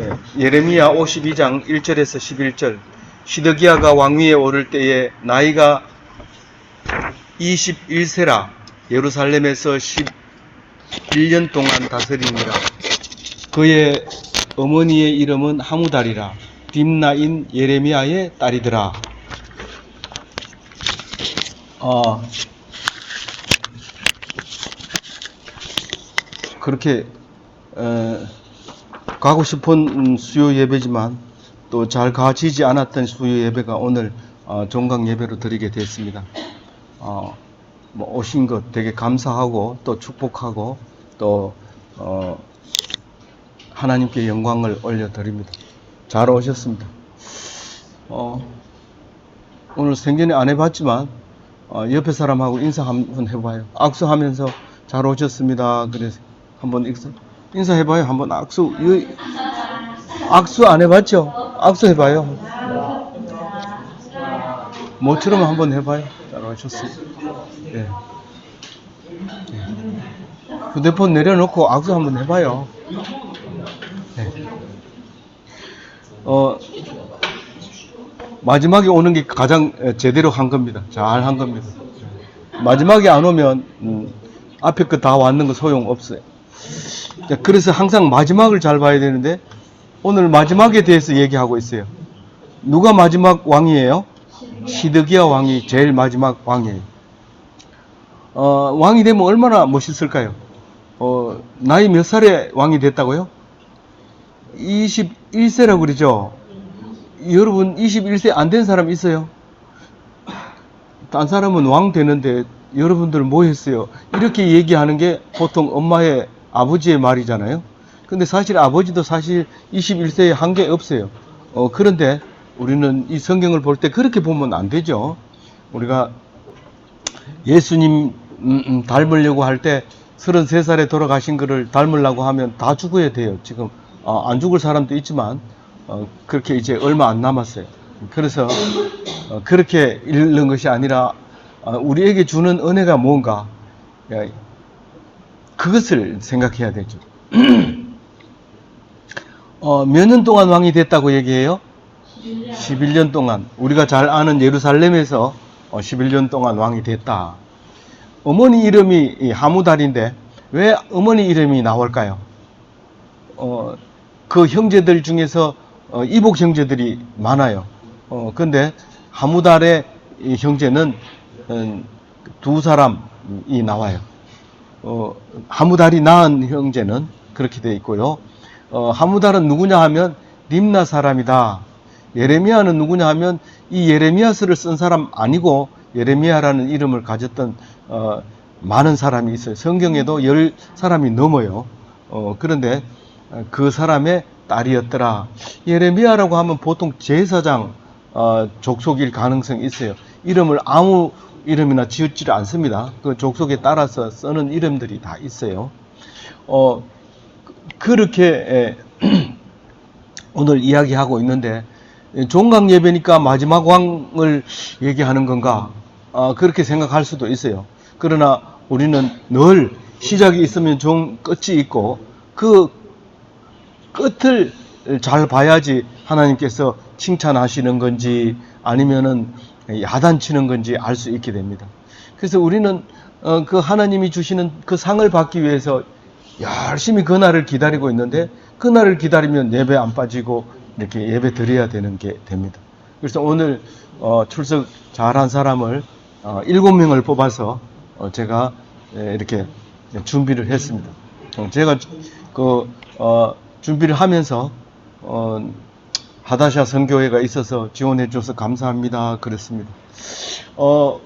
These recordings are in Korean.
예, 예레미야 52장 1절에서 11절. 시드기야가 왕위에 오를 때에 나이가 21세라. 예루살렘에서 11년 동안 다스리니라 그의 어머니의 이름은 하무달이라. 딥나인 예레미야의 딸이더라. 어, 그렇게 어, 가고 싶은 음, 수요 예배지만 또 잘 가지지 않았던 수요 예배가 오늘 어, 종강 예배로 드리게 됐습니다. 어, 뭐 오신 것 되게 감사하고 또 축복하고 또 어, 하나님께 영광을 올려드립니다. 잘 오셨습니다. 어, 오늘 생전에 안 해봤지만 어, 옆에 사람하고 인사 한번 해봐요. 악수하면서 잘 오셨습니다. 그래서 한번 인사, 인사해봐요. 한번 악수. 이- 악수 안 해봤죠? 악수 해봐요. 모처럼 한번 해봐요. 잘 오셨습니다. 예. 예. 휴대폰 내려놓고 악수 한번 해봐요. 예. 어, 마지막에 오는 게 가장 제대로 한 겁니다. 잘 한 겁니다. 마지막에 안 오면 음, 앞에 거 다 왔는 거 소용 없어요. 자, 그래서 항상 마지막을 잘 봐야 되는데 오늘 마지막에 대해서 얘기하고 있어요. 누가 마지막 왕이에요? 시드기야 왕이 제일 마지막 왕이에요. 어, 왕이 되면 얼마나 멋있을까요? 어, 나이 몇 살에 왕이 됐다고요? 21세라고 그러죠. 여러분 21세 안 된 사람 있어요? 딴 사람은 왕 되는데 여러분들 뭐 했어요? 이렇게 얘기하는 게 보통 엄마의 아버지의 말이잖아요. 근데 사실 아버지도 사실 21세에 한 게 없어요. 어, 그런데 우리는 이 성경을 볼 때 그렇게 보면 안 되죠. 우리가 예수님 음, 음, 닮으려고 할 때 33살에 돌아가신 거를 닮으려고 하면 다 죽어야 돼요. 지금 어, 안 죽을 사람도 있지만 어, 그렇게 이제 얼마 안 남았어요. 그래서 어, 그렇게 읽는 것이 아니라 어, 우리에게 주는 은혜가 뭔가 야, 그것을 생각해야 되죠. 어, 몇 년 동안 왕이 됐다고 얘기해요? 11년 동안 우리가 잘 아는 예루살렘에서 어, 11년 동안 왕이 됐다. 어머니 이름이 이 하무달인데 왜 어머니 이름이 나올까요? 어, 그 형제들 중에서 어, 이복 형제들이 많아요. 어, 근데 하무달의 이 형제는 음, 두 사람이 나와요. 어, 하무달이 낳은 형제는 그렇게 돼 있고요. 어, 하무달은 누구냐 하면 림나 사람이다. 예레미야는 누구냐 하면 이 예레미야서를 쓴 사람 아니고 예레미야라는 이름을 가졌던 어, 많은 사람이 있어요. 성경에도 열 사람이 넘어요. 어, 그런데 어, 그 사람의 딸이었더라. 예레미야라고 하면 보통 제사장 어, 족속일 가능성이 있어요. 이름을 아무 이름이나 지었지를 않습니다. 그 족속에 따라서 쓰는 이름들이 다 있어요. 어, 그렇게 에, 오늘 이야기하고 있는데 종강 예배니까 마지막 왕을 얘기하는 건가 어, 그렇게 생각할 수도 있어요. 그러나 우리는 늘 시작이 있으면 좀 끝이 있고 그 끝을 잘 봐야지 하나님께서 칭찬하시는 건지 아니면은 야단치는 건지 알 수 있게 됩니다. 그래서 우리는 어, 그 하나님이 주시는 그 상을 받기 위해서 열심히 그 날을 기다리고 있는데 그 날을 기다리면 예배 안 빠지고 이렇게 예배 드려야 되는 게 됩니다. 그래서 오늘 어, 출석 잘한 사람을 어, 일곱 명을 뽑아서 어, 제가 예, 이렇게 준비를 했습니다. 어, 제가 그 어, 준비를 하면서 어, 하다샤 선교회가 있어서 지원해 줘서 감사합니다. 그랬습니다. 어,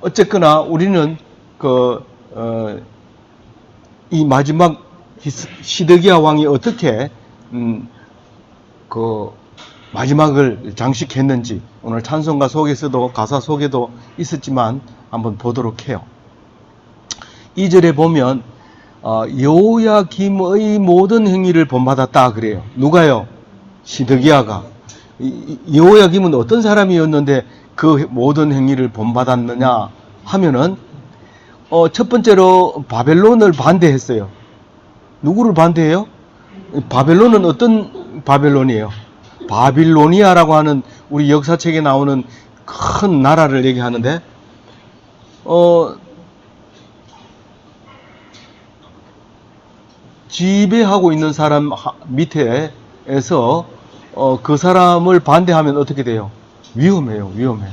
어쨌거나 우리는 그, 어, 이 마지막 시드기야 왕이 어떻게, 음, 그, 마지막을 장식했는지 오늘 찬송가 속에서도 가사 속에도 있었지만 한번 보도록 해요. 2절에 보면, 어, 여호야김의 모든 행위를 본받았다 그래요. 누가요? 시드기야가. 여호야김은 어떤 사람이었는데 그 모든 행위를 본받았느냐 하면은 어, 첫 번째로 바벨론을 반대했어요. 누구를 반대해요? 바벨론은 어떤 바벨론이에요? 바빌로니아라고 하는 우리 역사책에 나오는 큰 나라를 얘기하는데, 어, 지배하고 있는 사람 하- 밑에에서 어, 그 사람을 반대하면 어떻게 돼요? 위험해요, 위험해.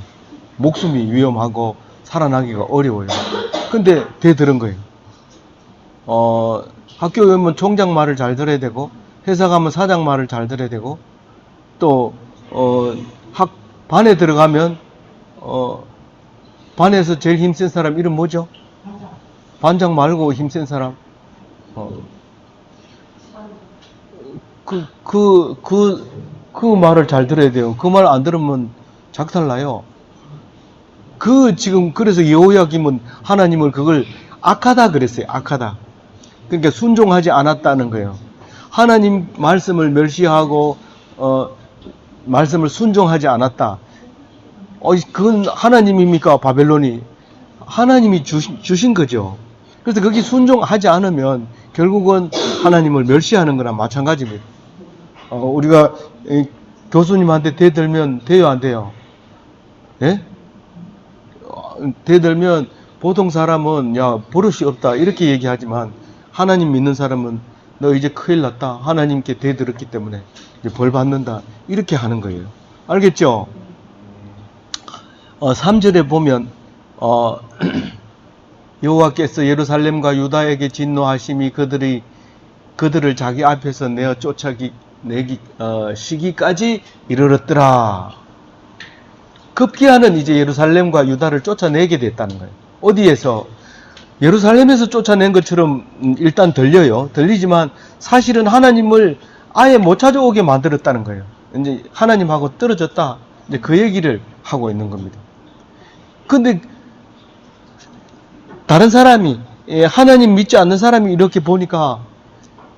목숨이 위험하고 살아나기가 어려워요. 근데 대들은 거예요. 어, 학교 가면 총장 말을 잘 들어야 되고, 회사 가면 사장 말을 잘 들어야 되고, 또, 어, 학, 반에 들어가면, 어, 반에서 제일 힘센 사람 이름 뭐죠? 반장 말고 힘센 사람. 어, 그, 그, 그, 그 말을 잘 들어야 돼요. 그 말 안 들으면 작살나요. 그, 지금, 그래서 여호야김은 하나님을 그걸 악하다 그랬어요. 악하다. 그러니까 순종하지 않았다는 거예요. 하나님 말씀을 멸시하고, 어, 말씀을 순종하지 않았다. 어, 그건 하나님입니까? 바벨론이. 하나님이 주신, 주신 거죠. 그래서 거기 순종하지 않으면 결국은 하나님을 멸시하는 거나 마찬가지입니다. 어, 우리가 이 교수님한테 대들면 돼요, 안 돼요? 예? 어, 대들면 보통 사람은 야, 버릇이 없다. 이렇게 얘기하지만 하나님 믿는 사람은 너 이제 큰일 났다. 하나님께 대들었기 때문에 벌 받는다. 이렇게 하는 거예요. 알겠죠? 어, 3절에 보면 어, 여호와께서 예루살렘과 유다에게 진노하심이 그들이 그들을 자기 앞에서 내어 쫓아기 내기 어, 시기까지 이르렀더라. 급기야는 이제 예루살렘과 유다를 쫓아내게 됐다는 거예요. 어디에서 예루살렘에서 쫓아낸 것처럼 음, 일단 들려요. 들리지만 사실은 하나님을 아예 못 찾아오게 만들었다는 거예요. 이제 하나님하고 떨어졌다. 이제 그 얘기를 하고 있는 겁니다. 근데 다른 사람이 예, 하나님 믿지 않는 사람이 이렇게 보니까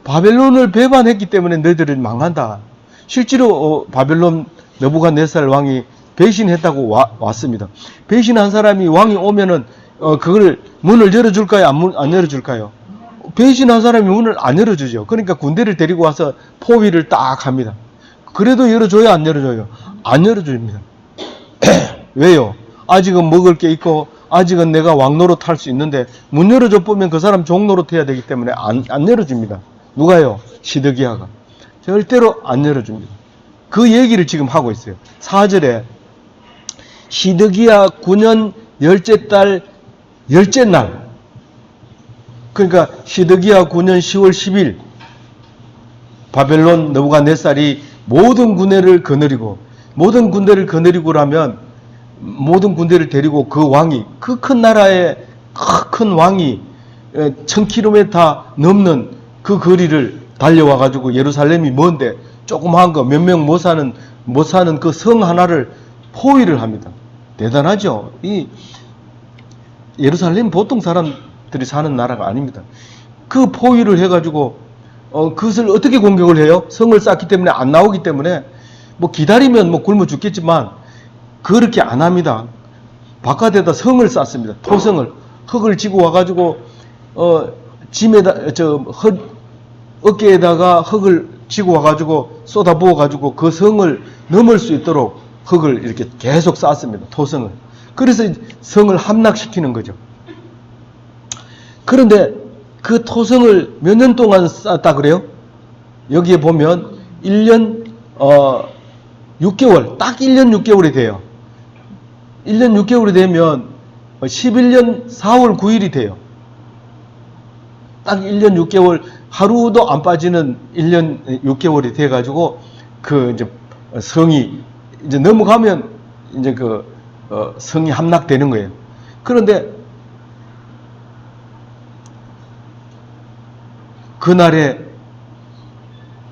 바벨론을 배반했기 때문에 너희들은 망한다. 실제로 어, 바벨론 너부갓네살 왕이 배신했다고 와- 왔습니다. 배신한 사람이 왕이 오면은 어, 그걸 문을 열어줄까요? 안, 문- 안 열어줄까요? 배신한 사람이 문을 안 열어주죠. 그러니까 군대를 데리고 와서 포위를 딱 합니다. 그래도 열어줘요? 안 열어줘요? 안 열어줍니다. 왜요? 아직은 먹을 게 있고 아직은 내가 왕노릇 할수 있는데 문 열어줘 보면 그 사람 종노릇 해야 되기 때문에 안, 안 열어줍니다. 누가요? 시드기야가. 절대로 안 열어줍니다. 그 얘기를 지금 하고 있어요. 4절에 시드기야 9년 열째 달 열째 날 그러니까 시드기야 9년 10월 10일 바벨론 너부갓네살이 모든 군대를 거느리고 모든 군대를 거느리고라면 모든 군대를 데리고 그 왕이 그 큰 나라의 그큰 왕이 1000km 넘는 그 거리를 달려와 가지고 예루살렘이 먼데 조그마한 거 몇 명 못 사는 못 사는 그 성 하나를 포위를 합니다. 대단하죠. 이 예루살렘 보통 사람들이 사는 나라가 아닙니다. 그 포위를 해가지고 어, 그것을 어떻게 공격을 해요? 성을 쌓기 때문에 안 나오기 때문에 뭐 기다리면 뭐 굶어 죽겠지만 그렇게 안 합니다. 바깥에다 성을 쌓습니다. 토성을 흙을 지고 와가지고 어 짐에다 저 흙, 어깨에다가 흙을 지고 와가지고 쏟아 부어 가지고 그 성을 넘을 수 있도록 흙을 이렇게 계속 쌓습니다. 토성을. 그래서 성을 함락시키는 거죠. 그런데 그 토성을 몇 년 동안 쌓았다 그래요? 여기에 보면 1년 어 6개월, 딱 1년 6개월이 돼요. 1년 6개월이 되면 11년 4월 9일이 돼요. 딱 1년 6개월 하루도 안 빠지는 1년 6개월이 돼 가지고 그 이제 성이 이제 넘어가면 이제 그 어, 성이 함락되는 거예요. 그런데 그날에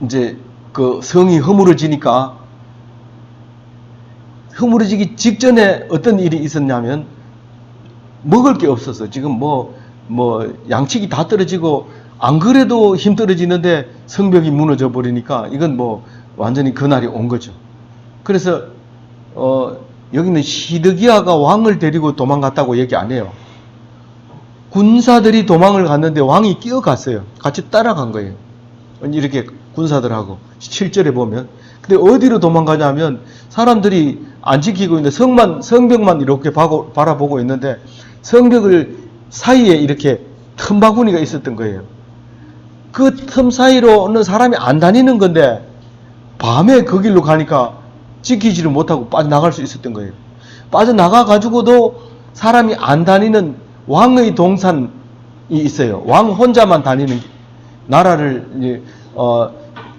이제 그 성이 허물어지니까 허물어지기 직전에 어떤 일이 있었냐면 먹을 게 없어서 지금 뭐, 뭐, 양식이 다 떨어지고 안 그래도 힘 떨어지는데 성벽이 무너져 버리니까 이건 뭐 완전히 그날이 온 거죠. 그래서, 어, 여기는 시드기야가 왕을 데리고 도망갔다고 얘기 안 해요. 군사들이 도망을 갔는데 왕이 끼어갔어요. 같이 따라간 거예요. 이렇게 군사들하고 실절에 보면. 근데 어디로 도망가냐면 사람들이 안 지키고 있는데 성만 성벽만 이렇게 바라보고 있는데 성벽을 사이에 이렇게 틈 바구니가 있었던 거예요. 그 틈 사이로는 사람이 안 다니는 건데 밤에 그 길로 가니까 지키지를 못하고 빠져나갈 수 있었던 거예요. 빠져나가 가지고도 사람이 안 다니는 왕의 동산이 있어요. 왕 혼자만 다니는 나라를 어,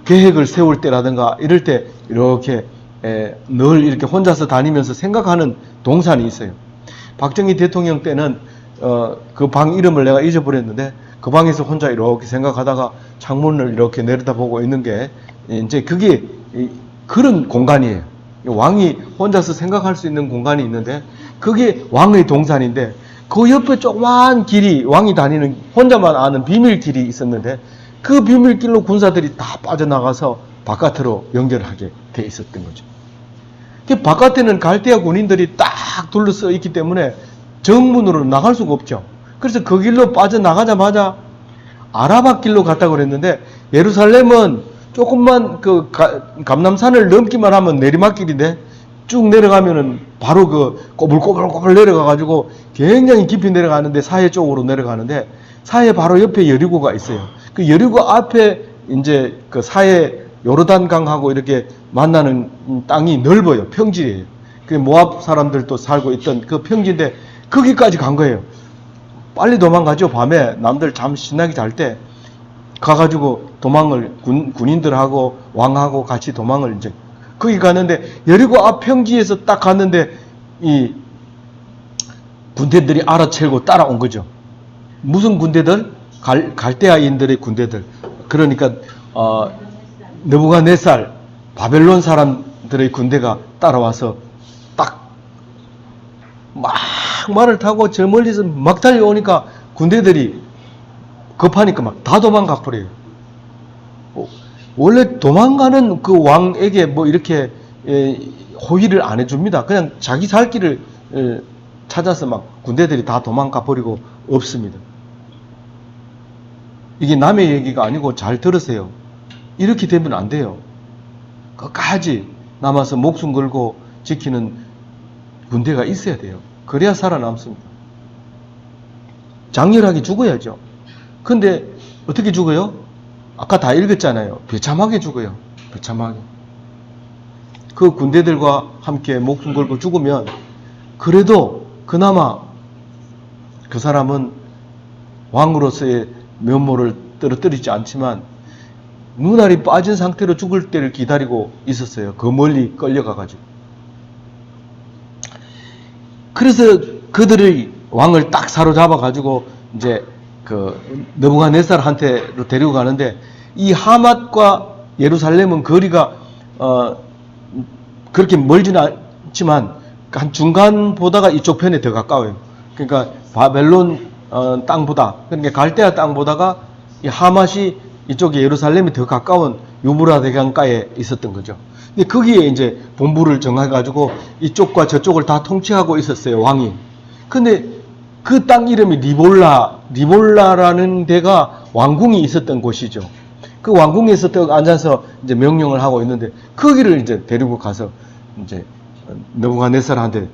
계획을 세울 때라든가 이럴 때 이렇게 에, 늘 이렇게 혼자서 다니면서 생각하는 동산이 있어요. 박정희 대통령 때는 어, 그 방 이름을 내가 잊어버렸는데 그 방에서 혼자 이렇게 생각하다가 창문을 이렇게 내려다보고 있는 게 이제 그게 이- 그런 공간이에요. 왕이 혼자서 생각할 수 있는 공간이 있는데 그게 왕의 동산인데 그 옆에 조그만 길이 왕이 다니는 혼자만 아는 비밀길이 있었는데 그 비밀길로 군사들이 다 빠져나가서 바깥으로 연결하게 돼 있었던 거죠. 그 바깥에는 갈대아 군인들이 딱 둘러서 있기 때문에 정문으로 나갈 수가 없죠. 그래서 그 길로 빠져나가자마자 아라바 길로 갔다고 그랬는데 예루살렘은 조금만 그 가- 감남산을 넘기만 하면 내리막길인데 쭉 내려가면은 바로 그 꼬불꼬불꼬불 내려가 가지고 굉장히 깊이 내려가는데 사해 쪽으로 내려가는데 사해 바로 옆에 여리고가 있어요. 그 여리고 앞에 이제 그 사해 요르단강하고 이렇게 만나는 땅이 넓어요. 평지예요. 그 모압 사람들도 살고 있던 그 평지인데 거기까지 간 거예요. 빨리 도망가죠. 밤에 남들 잠 신나게 잘 때 가가지고 도망을 군, 군인들하고 왕하고 같이 도망을 이제 거기 갔는데 여리고 앞 평지에서 딱 갔는데 이 군대들이 알아채고 따라온 거죠. 무슨 군대들? 갈, 갈대아인들의 군대들. 그러니까 어, 느부갓네살 바벨론 사람들의 군대가 따라와서 딱 막 말을 타고 저 멀리서 막 달려오니까 군대들이 급하니까 막 다 도망가 버려요. 어, 원래 도망가는 그 왕에게 뭐 이렇게 에, 호의를 안 해줍니다. 그냥 자기 살 길을 에, 찾아서 막 군대들이 다 도망가 버리고 없습니다. 이게 남의 얘기가 아니고 잘 들으세요. 이렇게 되면 안 돼요. 끝까지 남아서 목숨 걸고 지키는 군대가 있어야 돼요. 그래야 살아남습니다. 장렬하게 죽어야죠. 근데 어떻게 죽어요? 아까 다 읽었잖아요. 비참하게 죽어요. 비참하게. 그 군대들과 함께 목숨 걸고 죽으면 그래도 그나마 그 사람은 왕으로서의 면모를 떨어뜨리지 않지만 눈알이 빠진 상태로 죽을 때를 기다리고 있었어요. 그 멀리 끌려가가지고. 그래서 그들의 왕을 딱 사로잡아 가지고 이제 그 느부갓네살한테로 데리고 가는데 이 하맛과 예루살렘은 거리가 어 그렇게 멀지는 않지만 한 중간 보다가 이쪽 편에 더 가까워요. 그러니까 바벨론 어, 땅보다 그러니까 갈대아 땅보다가 이 하맛이 이쪽에 예루살렘이 더 가까운 유브라 대강가에 있었던 거죠. 근데 거기에 이제 본부를 정해가지고 이쪽과 저쪽을 다 통치하고 있었어요 왕이. 근데 그 땅 이름이 리볼라, 리볼라라는 데가 왕궁이 있었던 곳이죠. 그 왕궁에서 또 앉아서 이제 명령을 하고 있는데 거기를 이제 데리고 가서 이제 느부갓네살한테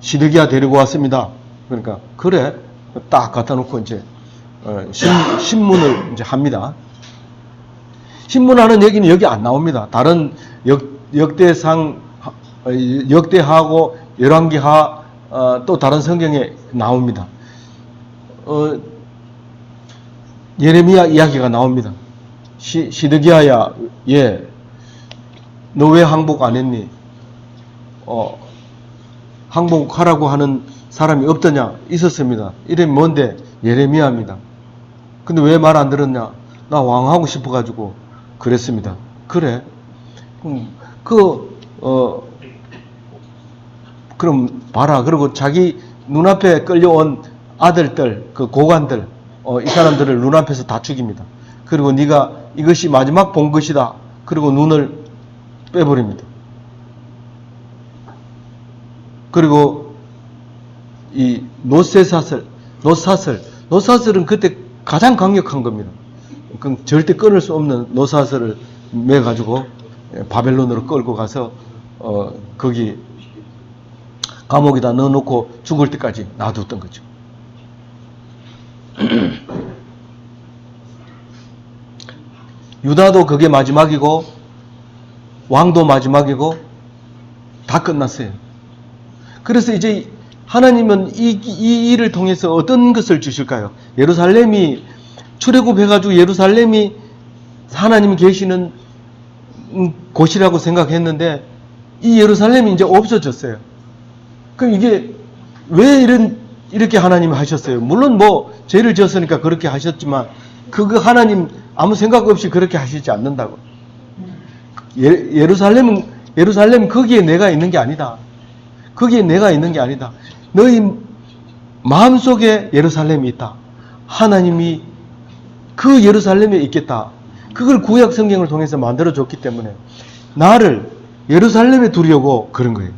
시드기야 데리고 왔습니다. 그러니까 그래 딱 갖다 놓고 이제 어, 신, 신문을 이제 합니다. 신문하는 얘기는 여기 안 나옵니다. 다른 역, 역대상 어, 역대하고 열왕기하 어, 또 다른 성경에 나옵니다. 어, 예레미야 이야기가 나옵니다. 시, 시드기야야, 예, 너 왜 항복 안 했니? 어, 항복하라고 하는 사람이 없더냐? 있었습니다. 이름이 뭔데? 예레미야입니다. 근데 왜 말 안 들었냐? 나 왕하고 싶어가지고 그랬습니다. 그래. 음, 그, 어, 그럼 봐라. 그리고 자기 눈앞에 끌려온 아들들, 그 고관들, 어, 이 사람들을 눈앞에서 다 죽입니다. 그리고 네가 이것이 마지막 본 것이다. 그리고 눈을 빼버립니다. 그리고 이 노세사슬, 노사슬, 노사슬은 그때 가장 강력한 겁니다. 그 절대 끊을 수 없는 노사슬을 매 가지고 바벨론으로 끌고 가서 어 거기 감옥에다 넣어놓고 죽을 때까지 놔뒀던 거죠. 유다도 그게 마지막이고 왕도 마지막이고 다 끝났어요. 그래서 이제 하나님은 이, 이 일을 통해서 어떤 것을 주실까요? 예루살렘이 출애굽해가지고 예루살렘이 하나님이 계시는 음, 곳이라고 생각했는데 이 예루살렘이 이제 없어졌어요. 그럼 이게 왜 이런 이렇게 하나님이 하셨어요? 물론 뭐 죄를 지었으니까 그렇게 하셨지만 그거 하나님 아무 생각 없이 그렇게 하시지 않는다고. 예, 예루살렘은 예루살렘 거기에 내가 있는 게 아니다. 거기에 내가 있는 게 아니다. 너희 마음속에 예루살렘이 있다. 하나님이 그 예루살렘에 있겠다. 그걸 구약 성경을 통해서 만들어 줬기 때문에 나를 예루살렘에 두려고 그런 거예요.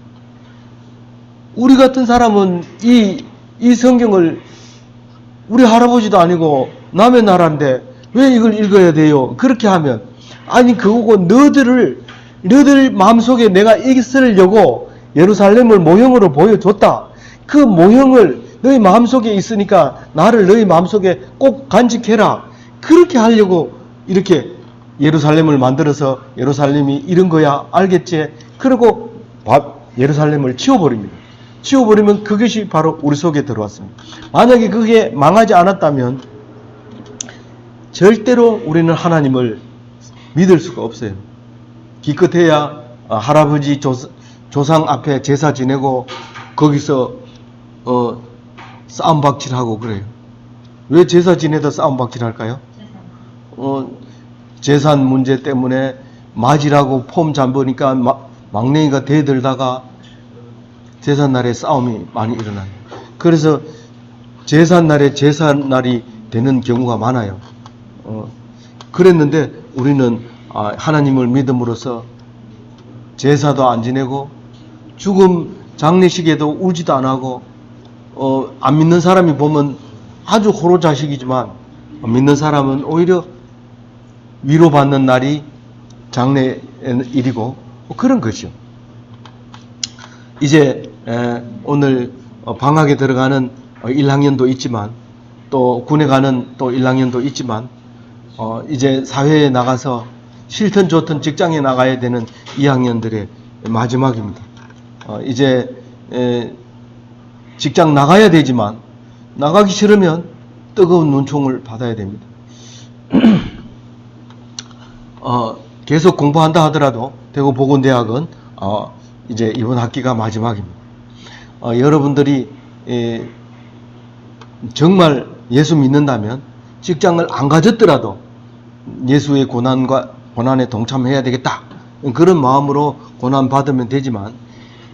우리 같은 사람은 이, 이 성경을 우리 할아버지도 아니고 남의 나라인데 왜 이걸 읽어야 돼요? 그렇게 하면 아니 그거고 너들을 너들 마음속에 내가 있으려고 예루살렘을 모형으로 보여줬다. 그 모형을 너희 마음속에 있으니까 나를 너희 마음속에 꼭 간직해라. 그렇게 하려고 이렇게 예루살렘을 만들어서 예루살렘이 이런 거야 알겠지? 그리고 예루살렘을 치워버립니다. 치워버리면 그것이 바로 우리 속에 들어왔습니다. 만약에 그게 망하지 않았다면 절대로 우리는 하나님을 믿을 수가 없어요. 기껏해야 할아버지 조상 앞에 제사 지내고 거기서 어, 싸움박질하고 그래요. 왜 제사 지내다 싸움박질할까요? 어, 재산 문제 때문에 맞이라고 폼 잠보니까 막내이가 대들다가 제삿날에 싸움이 많이 일어나요. 그래서 제삿날에 제삿날이 되는 경우가 많아요. 어, 그랬는데 우리는 아, 하나님을 믿음으로써 제사도 안 지내고 죽음 장례식에도 울지도 안 하고 어, 안 믿는 사람이 보면 아주 호로 자식이지만 믿는 사람은 오히려 위로받는 날이 장례 일이고 뭐 그런 것이요. 이제 오늘 어, 방학에 들어가는 1학년도 있지만 또 군에 가는 또 1학년도 있지만 어, 이제 사회에 나가서 싫든 좋든 직장에 나가야 되는 2학년들의 마지막입니다. 어, 이제 직장 나가야 되지만 나가기 싫으면 뜨거운 눈총을 받아야 됩니다. 어, 계속 공부한다 하더라도 대구 보건대학은 어, 이제 이번 학기가 마지막입니다. 어, 여러분들이 에, 정말 예수 믿는다면 직장을 안 가졌더라도 예수의 고난과 고난에 동참해야 되겠다. 그런 마음으로 고난 받으면 되지만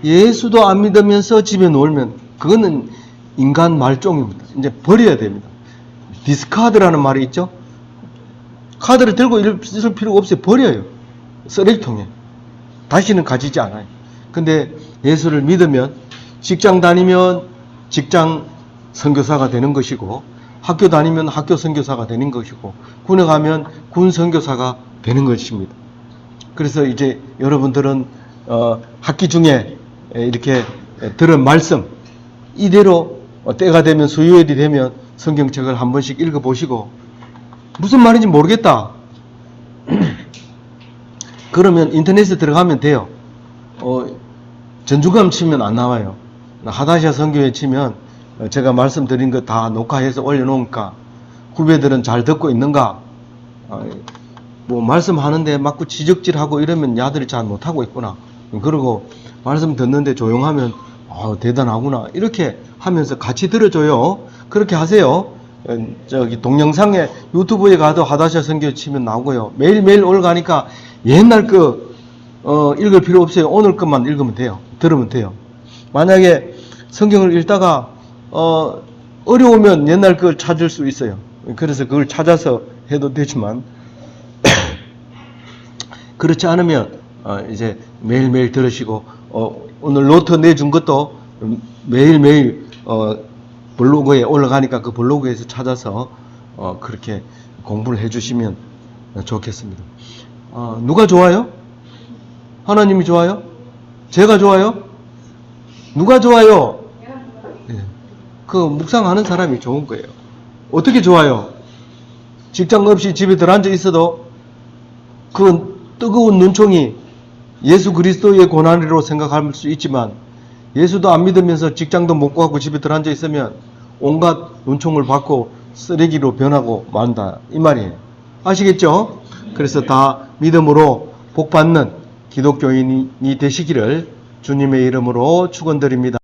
예수도 안 믿으면서 집에 놀면 그거는 인간 말종입니다. 이제 버려야 됩니다. 디스카드라는 말이 있죠. 카드를 들고 있을 필요가 없어요. 버려요. 쓰레기통에. 다시는 가지지 않아요. 근데 예수를 믿으면 직장 다니면 직장 선교사가 되는 것이고 학교 다니면 학교 선교사가 되는 것이고 군에 가면 군 선교사가 되는 것입니다. 그래서 이제 여러분들은 어, 학기 중에 이렇게 들은 말씀 이대로 때가 되면 수요일이 되면 성경책을 한 번씩 읽어보시고 무슨 말인지 모르겠다. 그러면 인터넷에 들어가면 돼요. 어, 전주감 치면 안 나와요. 하다시아 성교에 치면 제가 말씀드린 거 다 녹화해서 올려놓으니까 후배들은 잘 듣고 있는가? 어, 뭐 말씀하는데 막 지적질하고 이러면 야들이 잘 못하고 있구나. 그리고 말씀 듣는데 조용하면 아, 대단하구나. 이렇게 하면서 같이 들어줘요. 그렇게 하세요. 어, 저기 동영상에 유튜브에 가도 하다샤 성경 치면 나오고요. 매일매일 올가니까 옛날 그 어, 읽을 필요 없어요. 오늘 것만 읽으면 돼요. 들으면 돼요. 만약에 성경을 읽다가 어, 어려우면 옛날 걸 찾을 수 있어요. 그래서 그걸 찾아서 해도 되지만 그렇지 않으면 어, 이제 매일매일 들으시고 어, 오늘 노트 내준 것도 매일매일 어, 블로그에 올라가니까 그 블로그에서 찾아서 어, 그렇게 공부를 해주시면 좋겠습니다. 아, 누가 좋아요? 하나님이 좋아요? 제가 좋아요? 누가 좋아요? 예. 그 묵상하는 사람이 좋은 거예요. 어떻게 좋아요? 직장 없이 집에 들어앉아 있어도 그 뜨거운 눈총이 예수 그리스도의 고난으로 생각할 수 있지만 예수도 안 믿으면서 직장도 못 구하고 집에 들어앉아 있으면 온갖 눈총을 받고 쓰레기로 변하고 만다 이 말이에요. 아시겠죠? 그래서 다 믿음으로 복 받는 기독교인이 되시기를 주님의 이름으로 축원드립니다.